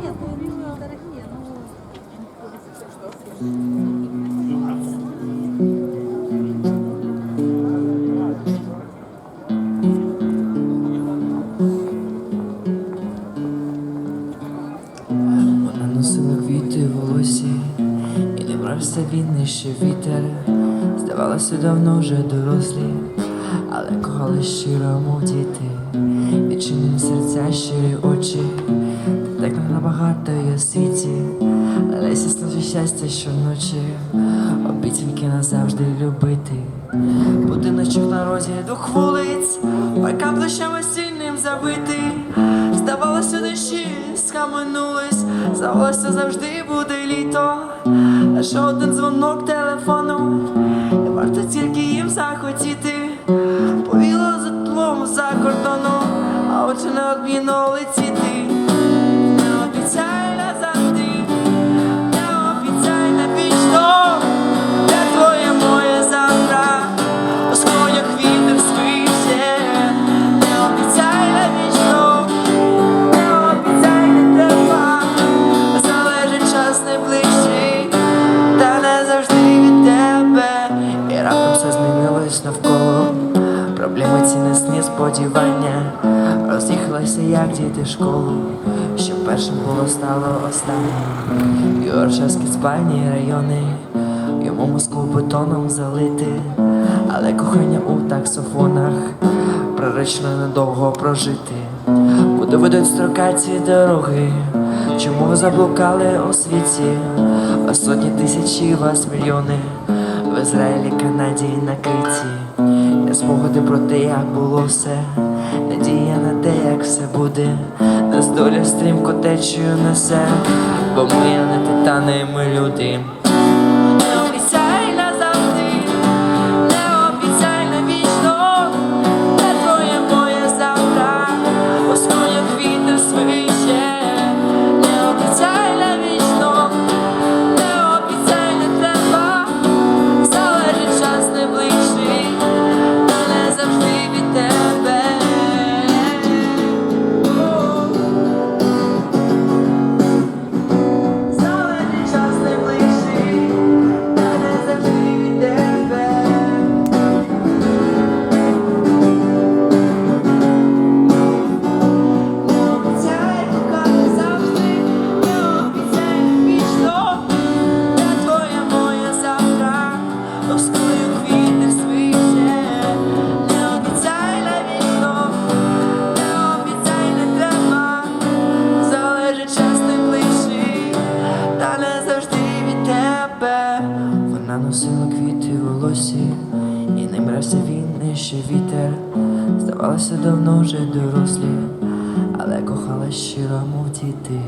Нет, ну, дорогие, ну... носила квіти в волосі, і не брався він іще вітер. Здавалося, давно вже дорослі, але кохали щиро, мов діти, відчинив серця щирі очі, так набагато є світі, Леся служить щастя щоночі, обіцянки назавжди любити. Будиночок на розі двох вулиць, пайка площами сильним забитий. Здавалося, дощі схаменулись, здавалося, завжди буде літо. Лише один дзвонок телефону, і варто тільки їм захотіти. Повіло за тлом за кордоном, а очі неодмінно летіти. Змінилось навколо. Проблеми ці несні сподівання, роз'їхалися, як діти школу, що першим було стало останнім. Юршевські спальні райони, йому Москву бетоном залити, але кохання у таксофонах приречно недовго прожити. Куди ведуть строкаті дороги? Чому заблукали у світі? Вас сотні тисячі, вас мільйони Ізраїлі, Канаді на Криті. Я спогади про те, як було все, надія на те, як все буде. Нас доля стрімко течію несе, бо ми не титани, ми люди. Волосі, і не брався він ще вітер. Здавалося, давно вже дорослі, але кохала щиро, мов діти.